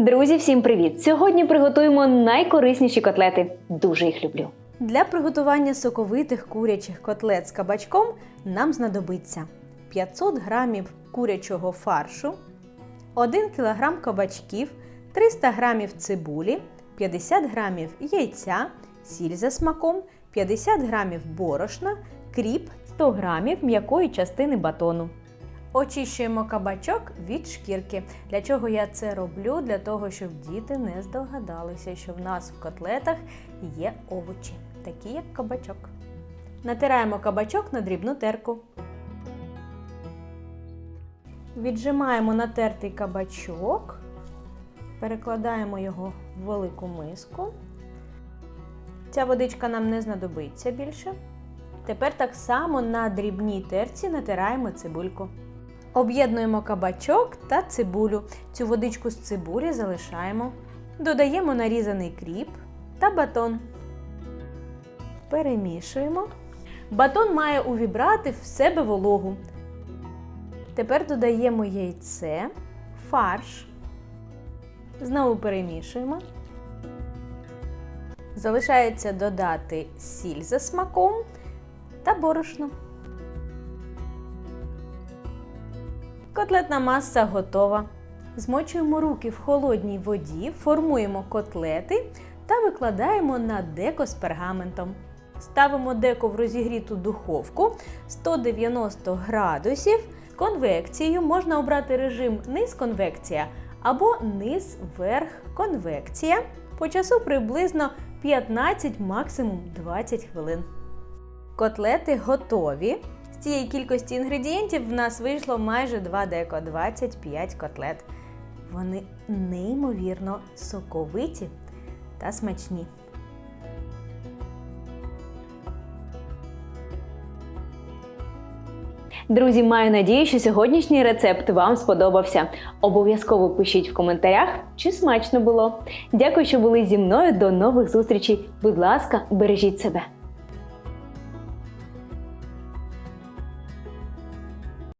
Друзі, всім привіт! Сьогодні приготуємо найкорисніші котлети. Дуже їх люблю. Для приготування соковитих курячих котлет з кабачком нам знадобиться 500 г курячого фаршу, 1 кг кабачків, 300 г цибулі, 50 г яйця, сіль за смаком, 50 г борошна, кріп, 100 г м'якої частини батону. Очищуємо кабачок від шкірки. Для чого я це роблю? Для того, щоб діти не здогадалися, що в нас в котлетах є овочі, такі як кабачок. Натираємо кабачок на дрібну терку. Віджимаємо натертий кабачок, перекладаємо його в велику миску. Ця водичка нам не знадобиться більше. Тепер так само на дрібній терці натираємо цибульку. Об'єднуємо кабачок та цибулю. Цю водичку з цибулі залишаємо. Додаємо нарізаний кріп та батон. Перемішуємо. Батон має увібрати в себе вологу. Тепер додаємо яйце, фарш. Знову перемішуємо. Залишається додати сіль за смаком та борошно. Котлетна маса готова. Змочуємо руки в холодній воді, формуємо котлети та викладаємо на деко з пергаментом. Ставимо деко в розігріту духовку 190 градусів. Конвекцією можна обрати режим низ конвекція або низ верх конвекція. По часу приблизно 15, максимум 20 хвилин. Котлети готові. Цієї кількості інгредієнтів в нас вийшло майже 2 деко 25 котлет. Вони неймовірно соковиті та смачні. Друзі, маю надію, що сьогоднішній рецепт вам сподобався. Обов'язково пишіть в коментарях, чи смачно було. Дякую, що були зі мною. До нових зустрічей. Будь ласка, бережіть себе.